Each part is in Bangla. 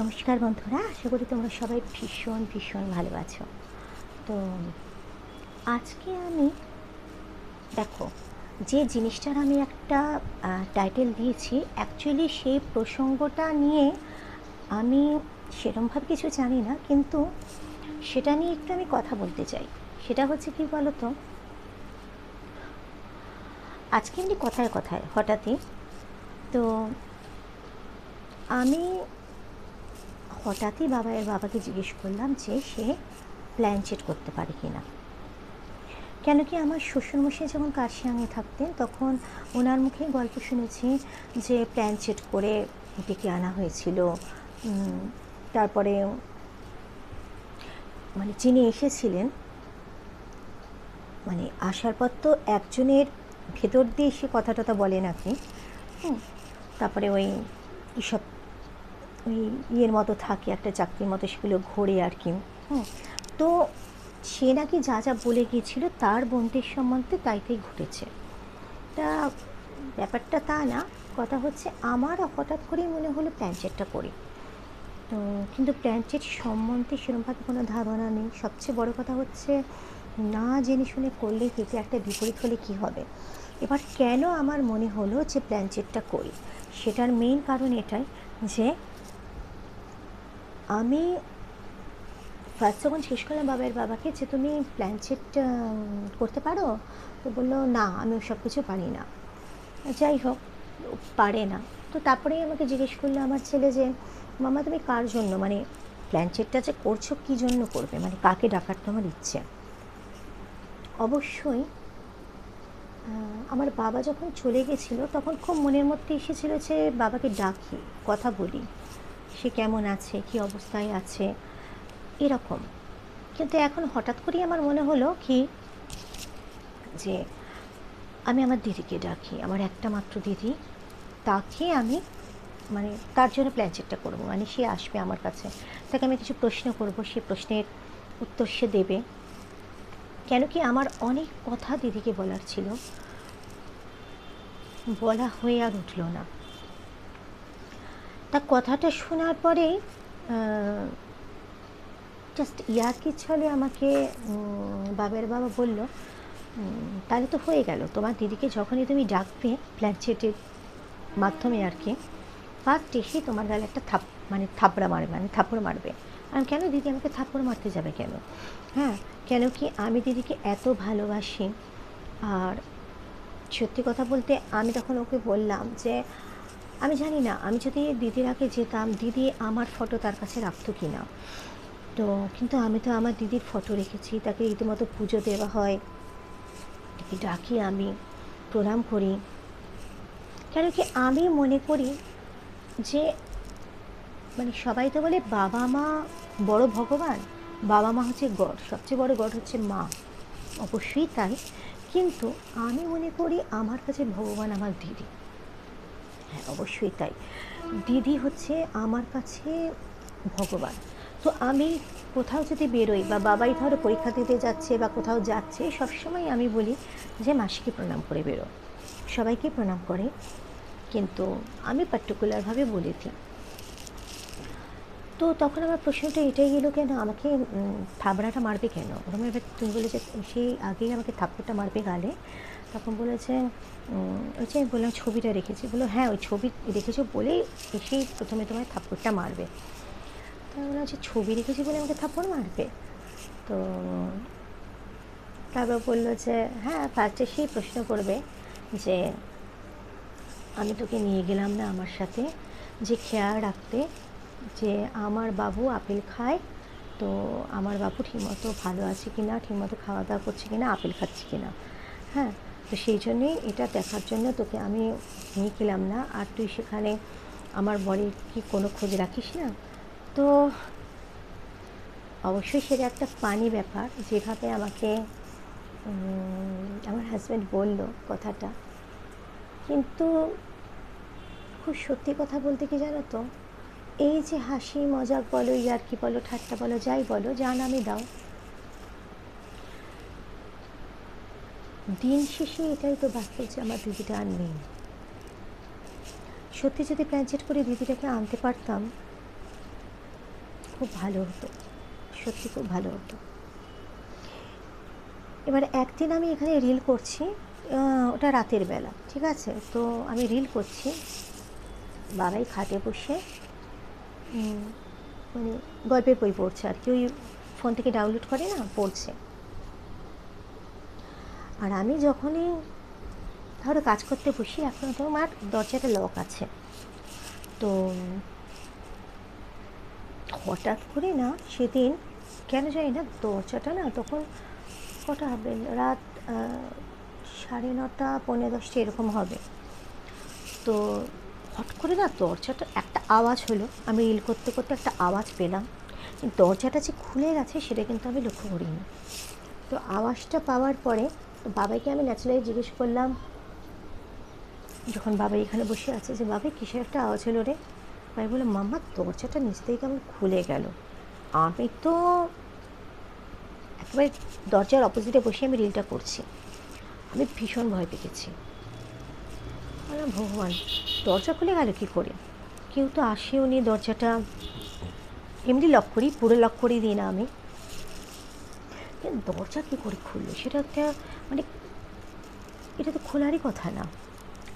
নমস্কার বন্ধুরা, আশা করি তোমরা সবাই ভীষণ ভীষণ ভালো আছো। তো আজকে আমি, দেখো, যে জিনিসটার আমি একটা টাইটেল দিয়েছি অ্যাকচুয়ালি সেই প্রসঙ্গটা নিয়ে আমি সেরমভাবে কিছু জানি না, কিন্তু সেটা নিয়ে একটু আমি কথা বলতে চাই। সেটা হচ্ছে কি বলো তো আজকে এমনি কথায় কথায়, হঠাৎই, তো আমি হঠাৎই বাবা এর বাবাকে জিজ্ঞেস করলাম যে সে প্ল্যান চেট করতে পারে কি না কেন কি আমার শ্বশুরমশাই যখন কার্শিয়াঙে থাকতেন, তখন ওনার মুখে গল্প শুনেছি যে প্ল্যান চেট করে ডেকে আনা হয়েছিল। তারপরে মানে যিনি এসেছিলেন মানে আসার পর তো একজনের ভেতর দিয়ে সে কথা টথা বলে নাকি তারপরে ওই এইসব ওই ইয়ের মতো থাকে, একটা চাকরির মতো, সেগুলো ঘোরে আর কি। হুম। তো সে নাকি যা যা বলে গিয়েছিল তার বোনদের সম্বন্ধে তাই তাই ঘটেছে। তা ব্যাপারটা তা না, কথা হচ্ছে আমার হঠাৎ করেই মনে হলো প্ল্যানচেটটা করি। তো কিন্তু প্ল্যানচেট সম্বন্ধে সেরকমভাবে কোনো ধারণা নেই। সবচেয়ে বড় কথা হচ্ছে না জেনে শুনে করলে কিন্তু একটা বিপরীত হলে কি হবে? এবার কেন আমার মনে হলো যে প্ল্যানচেটটা করি? সেটার মেইন কারণ এটাই যে আমি ফার্স্ট যখন শেষ করলাম বাবার বাবাকে যে তুমি প্ল্যান প্ল্যানচেট করতে পারো? তো বলল, না, আমি সব কিছু পারি না। যাই হোক, পারে না। তো তারপরেই আমাকে জিজ্ঞেস করল আমার ছেলে যে, মামা, তুমি কার জন্য? মানে প্ল্যানচেটটা যে করছ, কী জন্য করবে? মানে কাকে ডাকার তোমার ইচ্ছে? অবশ্যই আমার বাবা যখন চলে গেছিল, তখন খুব মনের মধ্যে এসেছিল যে, বাবাকে ডাকি, কথা বলি। সে কেমন আছে, কি অবস্থায় আছে, এরকম। কিন্তু এখন হঠাৎ করেই আমার মনে হলো কি, যে আমি আমার দিদিকে ডাকি, আমার একটা মাত্র দিদি, তাকে আমি মানে তার জন্য প্ল্যানচেটটা করব। মানে সে আসবে আমার কাছে। তাকে আমি কিছু প্রশ্ন করব, সে প্রশ্নের উত্তর সে দেবে। কেন কি আমার অনেক কথা দিদিকে বলার ছিল। বলা হয়ে আর উঠল না। তা কথাটা শোনার পরেই জাস্ট ইয়ার্কির ছলে আমাকে বাবের বাবা বলল তাহলে তো হয়ে গেল। তোমার দিদিকে যখনই তুমি ডাকবে প্ল্যানচেটের মাধ্যমে আর কি ফার্স্ট এসে তোমার গালে একটা থাপ মানে থাপড়া মারবে মানে থাপড় মারবে। আমি কেন দিদি আমাকে থাপড় মারতে যাবে কেন? হ্যাঁ কেন কি আমি দিদিকে এত ভালোবাসি, আর সত্যি কথা বলতে আমি তখন ওকে বললাম যে আমি জানি না, আমি যদি দিদির আগে যেতাম, দিদি আমার ফটো তার কাছে রাখতো কি না তো কিন্তু আমি তো আমার দিদির ফটো রেখেছি, তাকে রীতিমতো পুজো দেওয়া হয়। ডাকি আমি, প্রণাম করি। কেন কি আমি মনে করি যে মানে সবাই তো বলে বাবা মা বড় ভগবান, বাবা মা হচ্ছে গড, সবচেয়ে বড় গড হচ্ছে মা। অবশ্যই তাই, কিন্তু আমি মনে করি আমার কাছে ভগবান আমার দিদি। হ্যাঁ অবশ্যই তাই। দিদি হচ্ছে আমার কাছে ভগবান। তো আমি কোথাও যদি বেরোই বা বাবাই ধরো পরীক্ষা দিতে যাচ্ছে বা কোথাও যাচ্ছে, সবসময় আমি বলি যে মাসিকে প্রণাম করে বেরো। সবাইকে প্রণাম করে। কিন্তু আমি পার্টিকুলারভাবে বলে দিই তো তখন আমার প্রশ্নটা এটাই এলো কেন, আমাকে থাবড়াটা মারবে কেন? ওরকম এবার তুমি বলে যে সেই আগেই আমাকে থাপ্পড়টা মারবে গালে। তখন বলেছে ওই যে বললাম ছবিটা রেখেছি। বলল হ্যাঁ ওই ছবি রেখেছো বলেই এসেই প্রথমে তোমায় থাপ্পড়টা মারবে। তো আমি বললাম যে ছবি রেখেছি বলে আমাকে থাপ্পড় মারবে? তো তারপর বলল যে হ্যাঁ ফার্স্টে সেই প্রশ্ন করবে যে, আমি তোকে নিয়ে গেলাম না আমার সাথে, যে খেয়াল রাখতে যে আমার বাবু আপেল খায়, তো আমার বাবু ঠিকমতো ভালো আছে কি না ঠিকমতো খাওয়া দাওয়া করছে কি না আপেল খাচ্ছে কি না হ্যাঁ তো সেই জন্যেই এটা দেখার জন্য তোকে আমি নিয়ে গেলাম না। আর তুই সেখানে আমার বরের কি কোনো খোঁজ রাখিস না? তো অবশ্যই সেটা একটা পানি ব্যাপার। যেভাবে আমাকে আমার হাজব্যান্ড বলল কথাটা। কিন্তু খুব সত্যি কথা বলতে কি জানো তো? এই যে হাসি, মজাক বলো, ইয়ার্কি বলো, ঠাট্টা বলো, যাই বলো, যা নামে দাও। দিন শেষে এটাই তো বাস্তব যে আমার দিদিটা আর নেই। সত্যি যদি প্ল্যানচেট করে দিদিটাকে আনতে পারতাম, খুব ভালো হতো, সত্যি খুব ভালো হতো। এবার একদিন আমি এখানে রিল করছি ওটা রাতের বেলা, ঠিক আছে? তো আমি রিল করছি, বাবাই খাটে বসে মানে গল্পের বই পড়ছে আর কি, ওই ফোন থেকে ডাউনলোড করে না, পড়ছে। আর আমি যখনই ধরো কাজ করতে বসি, এখন তো আমার দরজাটা লক আছে। তো হঠাৎ করে না সেদিন, কেন জানি না, দরজাটা না তখন কটা হবে? রাত সাড়ে নটা, পৌনে দশটা এরকম হবে। তো হট করে না দরজাটা একটা আওয়াজ হলো। আমি রিল করতে করতে একটা আওয়াজ পেলাম। দরজাটা যে খুলে গেছে সেটা কিন্তু আমি লক্ষ্য করিনি। তো আওয়াজটা পাওয়ার পরে বাবাইকে আমি ন্যাচারালি জিজ্ঞেস করলাম, যখন বাবা এখানে বসে আছে যে বাবা কিসের একটা আওয়াজ হলো রে? ভাই বলে মাম্মা, দরজাটা নিচ থেকে কেমন খুলে গেল। আমি তো একেবারে দরজার অপোজিটে বসে আমি রিলটা করছি। আমি ভীষণ ভয় পেয়েছি। বললাম, ভগবান, দরজা খুলে গেল কী করে? কেউ তো আসেও নি দরজাটা। এমনি লক করি, পুরো লক করে দিই না আমি। দরজা কী করে খুললো? সেটা একটা মানে এটা তো খোলারই কথা না।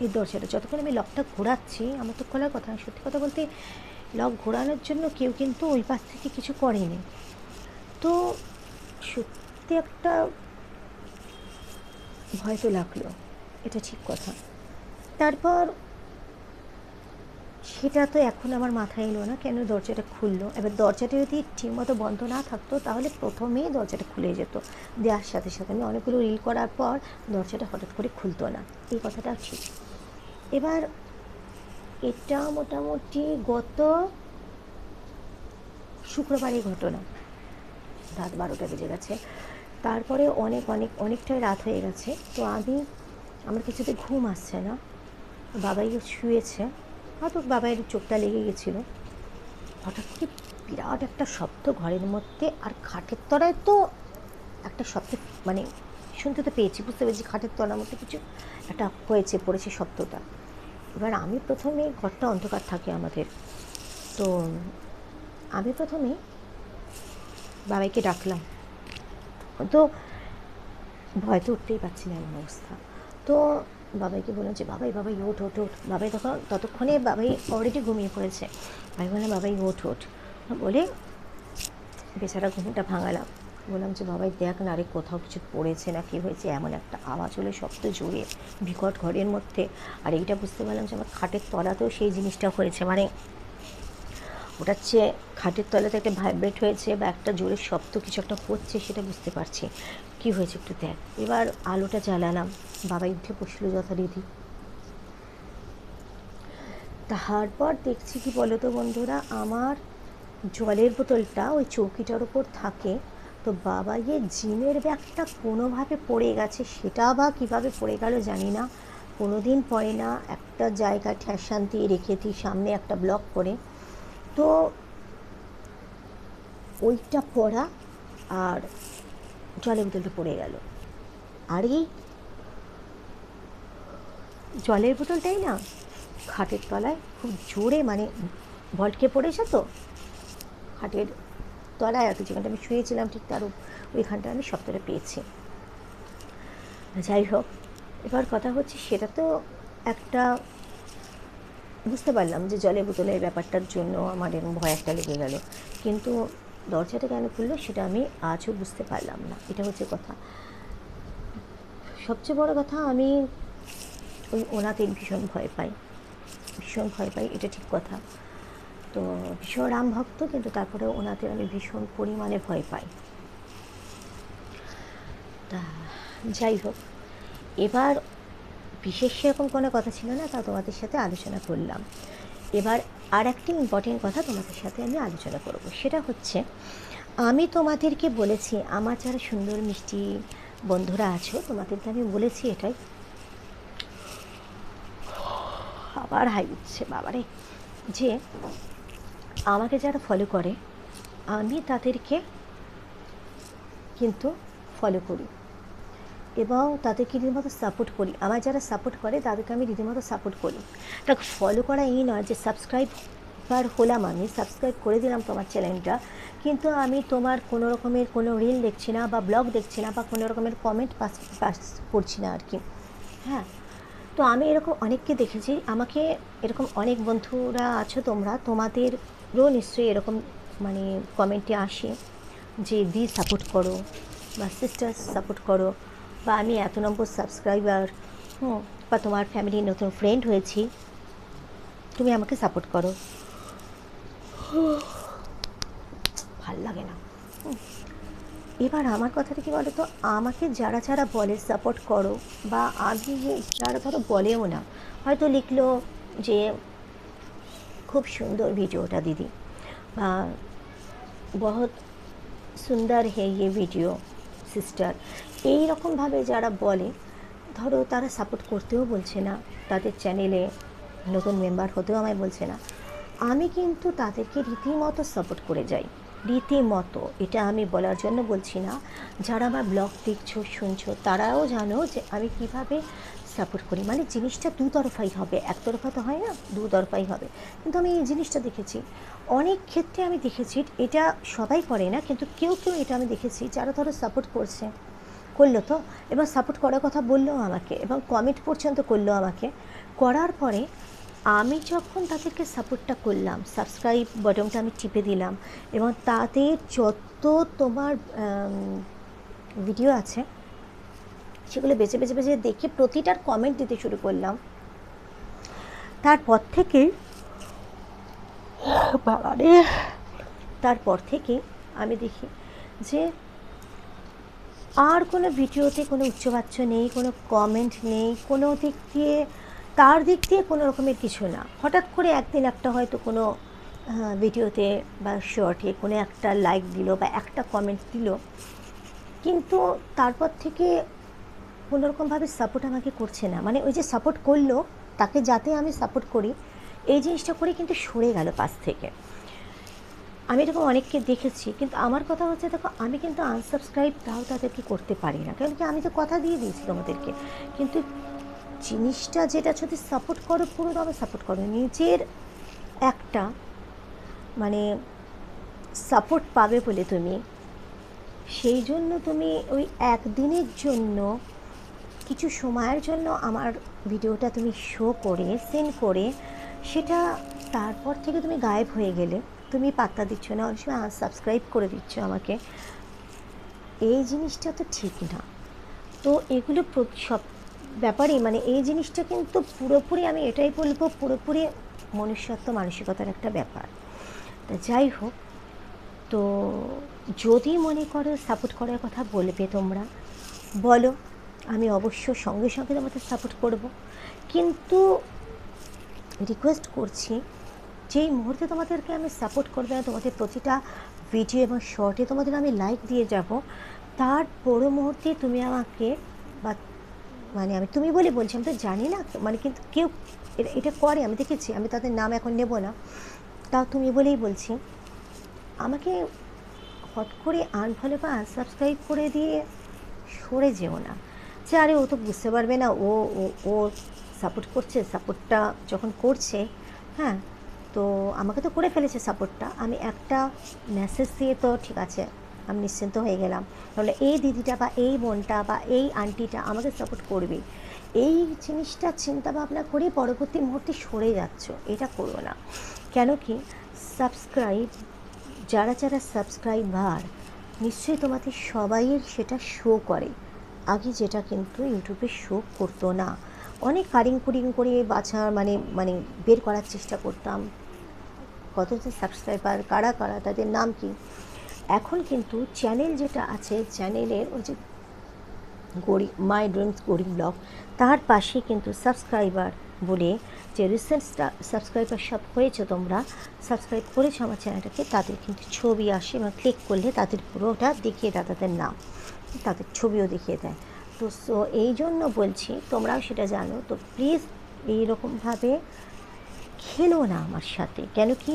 এই দরজাটা যতক্ষণ আমি লকটা ঘোরাচ্ছি, আমার তো খোলার কথা না। সত্যি কথা বলতে লক ঘোরানোর জন্য কেউ কিন্তু ওই পাশ থেকে কিছু করেনি। তো সত্যি একটা ভয় তো লাগল। এটা ঠিক কথা। তারপর সেটা তো এখন আমার মাথায় এলো না, কেন দরজাটা খুললো? এবার দরজাটা যদি ঠিকমতো বন্ধ না থাকতো, তাহলে প্রথমেই দরজাটা খুলে যেত। দেওয়ার সাথে সাথে আমি অনেকগুলো রিল করার পর দরজাটা হঠাৎ করে খুলতো না। এই কথাটা ঠিক এবার এটা মোটামুটি গত শুক্রবারের ঘটনা। রাত বারোটা বেজে গেছে। তারপরে অনেক অনেক, অনেকটাই রাত হয়ে গেছে। তো আমি, আমার কিছুতে ঘুম আসছে না। বাবাই শুয়েছে। হয়তো বাবাইয়ের চোখটা লেগে গেছিল। হঠাৎ করে বিরাট একটা শব্দ ঘরের মধ্যে, আর খাটের তলায় তো একটা শব্দ মানে শুনতে তো পেয়েছি, বুঝতে পেরেছি খাটের তলার মধ্যে কিছু একটা হয়েছে, পড়েছে শব্দটা। এবার আমি প্রথমে, ঘরটা অন্ধকার থাকে আমাদের। তো আমি প্রথমে বাবাইকে ডাকলাম। তো ভয় তো উঠতেই পারছি না এমন অবস্থা। তো বাবাইকে বললাম যে, বাবাই বাবাই, ওঠ ওঠ ওঠ। বাবাই তখন ততক্ষণে বাবাই অলরেডি ঘুমিয়ে পড়েছে। আমি বললাম, বাবাই, ওঠ ওঠ। বলে বেচারা ঘুমটা ভাঙালাম। বললাম যে, বাবাই, দেখ না আরে কোথাও কিছু পড়েছে না কি হয়েছে, এমন একটা আওয়াজ হলো শব্দ জোরে, বিকট ঘরের মধ্যে। আর এইটা বুঝতে পারলাম যে, আমার খাটের তলাতেও সেই জিনিসটা হয়েছে। মানে ওটা হচ্ছে খাটের তলাতে একটা ভাইব্রেট হয়েছে বা একটা জোরে শব্দ কিছু একটা হচ্ছে সেটা বুঝতে পারছি। কি হয়েছে একটু দেখ। এবার আলোটা জ্বালালাম। বাবাই উঠে বসল যথারীতি। তারপর দেখছি কি বলো তো বন্ধুরা, আমার জলের বোতলটা ওই চৌকিটার ওপর থাকে। তো বাবা গিয়ে জিমের ব্যাগটা কোনোভাবে পড়ে গেছে, সেটা বা কীভাবে পড়ে গেল জানি না। কোনো দিন পরে না, একটা জায়গা ঠ্যাসান দিয়ে রেখেছি সামনে একটা ব্লক করে। তো ওইটা পড়া আর জলের বোতলটা পড়ে গেল। আর এই জলের বোতলটাই না, খাটের তলায় খুব জোরে মানে ভলকে পড়েছে তো। খাটের তলায় আর কি, যেখানটা আমি শুয়েছিলাম ঠিক তার ওইখানটা আমি শব্দটা পেয়েছি। যাই হোক, এবার কথা হচ্ছে সেটা তো একটা বুঝতে পারলাম যে জলের বোতলের ব্যাপারটার জন্য আমার এরকম ভয় একটা লেগে গেল। কিন্তু দরজাটা কেন খুললো সেটা আমি আজও বুঝতে পারলাম না। এটা হচ্ছে কথা। সবচেয়ে বড় কথা, আমি ওই ওনাতে ভীষণ ভয় পাই। ভীষণ ভয় পাই, এটা ঠিক কথা। তো ভীষণ রাম ভক্ত, কিন্তু তারপরে ওনাতে আমি ভীষণ পরিমাণে ভয় পাই। তা যাই হোক, এবার বিশেষ সেরকম কোনো কথা ছিল না, তা তোমাদের সাথে আলোচনা করলাম। এবার আর একটি ইম্পর্টেন্ট কথা তোমাদের সাথে আমি আলোচনা করব। সেটা হচ্ছে, আমি তোমাদেরকে বলেছি, আমার যারা সুন্দর মিষ্টি বন্ধুরা আছো, তোমাদেরকে আমি বলেছি এটাই। আবার হাই উঠছে, বাবারে। যে আমাকে যারা ফলো করে, আমি তাদেরকে কিন্তু ফলো করি। এবং তাদেরকে রীতিমতো সাপোর্ট করি। আমার যারা সাপোর্ট করে, তাদেরকে আমি রীতিমতো সাপোর্ট করি। তাকে ফলো করা এই নয় যে সাবস্ক্রাইব একবার হলাম আমি সাবস্ক্রাইব করে দিলাম তোমার চ্যানেলটা কিন্তু আমি তোমার কোনো রকমের কোনো রিল দেখছি না বা ব্লগ দেখছি না বা কোনো রকমের কমেন্ট পাস পাস করছি না আর কি হ্যাঁ? তো আমি এরকম অনেককে দেখেছি। আমাকে এরকম অনেক বন্ধুরা আছো তোমরা। তোমাদেরও নিশ্চয়ই এরকম মানে কমেন্টে আসে যে দি সাপোর্ট করো বা সিস্টার সাপোর্ট করো। বা আমি এত নম্বর সাবস্ক্রাইবার হুম। বা তোমার ফ্যামিলির নতুন ফ্রেন্ড হয়েছি তুমি আমাকে সাপোর্ট করো। ভালো লাগে না। হুম। এবার আমার কথাটা কি বলো তো আমাকে যারা যারা বলে সাপোর্ট করো বা আমি যারা ধরো বলেও না হয়তো লিখলো যে খুব সুন্দর ভিডিওটা দিদি। বা বহুত সুন্দর হে ইয়ে ভিডিও। সিস্টার এই রকমভাবে যারা বলে, ধরো তারা সাপোর্ট করতেও বলছে না, তাদের চ্যানেলে নতুন মেম্বার হতেও আমায় বলছে না। আমি কিন্তু তাদেরকে রীতিমতো সাপোর্ট করে যাই। রীতিমতো, এটা আমি বলার জন্য বলছি না। যারা আমার ব্লগ দেখছ, শুনছো, তারাও জানো যে আমি কীভাবে সাপোর্ট করি। মানে জিনিসটা দুতরফাই হবে। একতরফা তো হয় না দুতরফাই হবে। কিন্তু আমি এই জিনিসটা দেখেছি। অনেক ক্ষেত্রে আমি দেখেছি, এটা সবাই করে না, কিন্তু কেউ কেউ এটা আমি দেখেছি, যারা ধরো সাপোর্ট করছে, করল তো, এবার সাপোর্ট করার কথা বলল আমাকে, এবং কমেন্ট পর্যন্ত করল আমাকে। করার পরে আমি যখন তাদেরকে সাপোর্টটা করলাম সাবস্ক্রাইব বটনটা আমি টিপে দিলাম, এবং তাদের যত তোমার ভিডিও আছে সেগুলো বেছে বেছে বেছে দেখে প্রতিটার কমেন্ট দিতে শুরু করলাম। তারপর থেকে, বাবারে, তারপর থেকে আমি দেখি যে আর কোনো ভিডিওতে কোনো উচ্চবাচ্য নেই, কোনো কমেন্ট নেই, কোনো দিক দিয়ে, তার দিক দিয়ে কোনো রকমের কিছু না। হঠাৎ করে একদিন একটা হয়তো কোনো ভিডিওতে বা শর্টে কোনো একটা লাইক দিল বা একটা কমেন্ট দিল। কিন্তু তারপর থেকে কোনো রকমভাবে সাপোর্ট আমাকে করছে না। মানে ওই যে সাপোর্ট করল, তাকে যাতে আমি সাপোর্ট করি, এই জিনিসটা করে কিন্তু সরে গেল পাশ থেকে। আমি এরকম অনেককে দেখেছি, কিন্তু আমার কথা হচ্ছে, দেখো, আমি কিন্তু আনসাবস্ক্রাইব তাও তাদেরকে করতে পারি না। কারণ কি, আমি তো কথা দিয়ে দিয়েছি তোমাদেরকে। কিন্তু জিনিসটা যেটা যদি সাপোর্ট করো পুরোভাবে সাপোর্ট করো নিজের একটা মানে সাপোর্ট পাবে বলে তুমি, সেই জন্য তুমি ওই একদিনের জন্য কিছু সময়ের জন্য আমার ভিডিওটা তুমি শো করে সেন্ড করে, সেটা তারপর থেকে তুমি গায়েব হয়ে গেলে, তুমি পাত্তা দিচ্ছ না, অনেক সময় সাবস্ক্রাইব করে দিচ্ছ আমাকে। এই জিনিসটা তো ঠিক না। তো এগুলো সব ব্যাপারেই মানে এই জিনিসটা কিন্তু পুরোপুরি আমি এটাই বলব, পুরোপুরি মনুষ্যত্ব মানসিকতার একটা ব্যাপার। তা যাই হোক, তো যদি মনে করো সাপোর্ট করার কথা বলবে তোমরা, বলো। আমি অবশ্য সঙ্গে সঙ্গে তোমাদের সাপোর্ট করব। কিন্তু রিকোয়েস্ট করছি, যেই মুহূর্তে তোমাদেরকে আমি সাপোর্ট করবে না তোমাদের প্রতিটা ভিডিও এবং শর্টে তোমাদের আমি লাইক দিয়ে যাব, তার পরো মুহূর্তে তুমি আমাকে বা মানে আমি তুমি বলে বলছি, আমি তো জানি না মানে কিন্তু কেউ এটা- এটা করে, আমি দেখেছি, আমি তাদের নাম এখন নেব না। তাও তুমি বলেই বলছি, আমাকে হট করে আনফলো বা আনসাবস্ক্রাইব করে দিয়ে সরে যেও না। যে আরে ও তো বুঝতে পারবে না, ও ও সাপোর্ট করছে সাপোর্টটা যখন করছে হ্যাঁ তো আমাকে তো করে ফেলেছে সাপোর্টটা আমি একটা মেসেজ দিয়ে তো ঠিক আছে, আমি নিশ্চিন্ত হয়ে গেলাম। তাহলে এই দিদিটা বা এই বোনটা বা এই আন্টিটা আমাকে সাপোর্ট করবে। এই জিনিসটা চিন্তা ভাবনা করে পরবর্তী মুহূর্তে সরে যাচ্ছ, এটা করো না। কেন কি সাবস্ক্রাইব যারা যারা সাবস্ক্রাইবার নিশ্চয়ই তোমাদের সবাইয়ের সেটা শো করে। আগে যেটা কিন্তু ইউটিউবে শো করতো না। অনেক কারিং কুরিং করে বাছা মানে মানে বের করার চেষ্টা করতাম। কত যে সাবস্ক্রাইবার কারা কারা, তাদের নাম কি? এখন কিন্তু চ্যানেল যেটা আছে চ্যানেলের ওই যে গরিব মাই ড্রিমস গরিব ব্লগ, তার পাশে কিন্তু সাবস্ক্রাইবার বলে যে রিসেন্ট সাবস্ক্রাইবার সব হয়েছে তোমরা সাবস্ক্রাইব করেছ আমার চ্যানেলটাকে তাদের কিন্তু ছবি আসে এবং ক্লিক করলে তাদের পুরোটা দেখিয়ে দেয় তাদের নাম। তাদের ছবিও দেখিয়ে দেয়। তো সো এই জন্য বলছি, তোমরাও সেটা জানো, তো প্লিজ এইরকমভাবে খেলো না আমার সাথে। কেন কি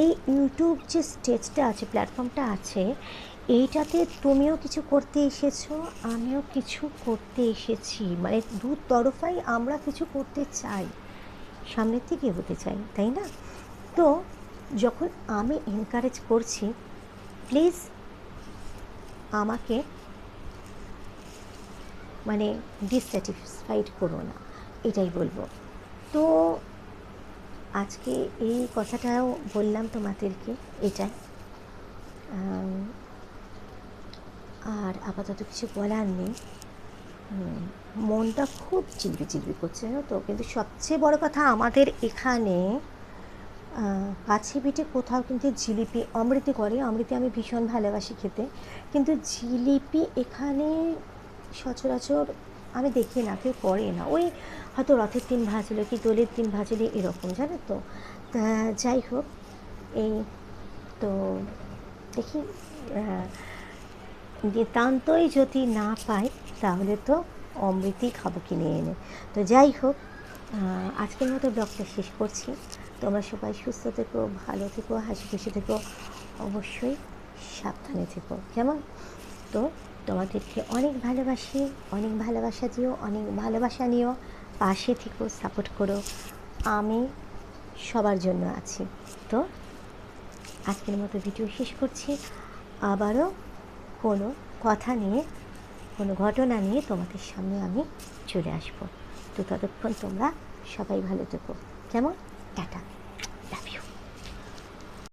এই ইউটিউব যে স্টেজটা আছে প্ল্যাটফর্মটা আছে, এইটাতে তুমিও কিছু করতে এসেছ, আমিও কিছু করতে এসেছি। মানে দু তরফাই আমরা কিছু করতে চাই, সামনের দিকে এগোতে চাই, তাই না? তো যখন আমি এনকারেজ করছি প্লিজ আমাকে মানে ডিসস্যাটিসফাইড করো না, এটাই বলব। তো আজকে এই কথাটাও বললাম তোমাদেরকে, এটাই। আর আপাতত কিছু বলার নেই। মনটা খুব চিলবি চিলবি করছে, জানো তো? কিন্তু সবচেয়ে বড় কথা আমাদের এখানে কাছে পিঠে, কোথাও কিন্তু জিলিপি, অমৃতি করে, অমৃতি আমি ভীষণ ভালোবাসি খেতে। কিন্তু জিলিপি এখানে সচরাচর আমি দেখি না, কেউ করে না। ওই হয়তো রথের দিন ভাজলো কি দোলের দিন ভাজলে এরকম, জানো তো? তা যাই হোক, এই তো দেখি নিতান্তই যদি না পাই, তাহলে তো অমৃতই খাব কিনে এনে। তো যাই হোক আজকের মতো ব্লগটা শেষ করছি। তোমরা সবাই সুস্থ থেকো, ভালো থেকো, হাসি খুশি থেকো, অবশ্যই সাবধানে থেকো। কেমন? তো তোমাদেরকে অনেক ভালোবাসি, অনেক ভালোবাসা দিও, অনেক ভালোবাসা নিও, পাশে থেকো, সাপোর্ট করো, আমি সবার জন্য আছি। তো আজকের মতো ভিডিও শেষ করছি। আবারও কোনো কথা নিয়ে, কোনো ঘটনা নিয়ে তোমাদের সামনে আমি চলে আসব। তো ততক্ষণ তোমরা সবাই ভালো থেকো। কেমন? টাটা।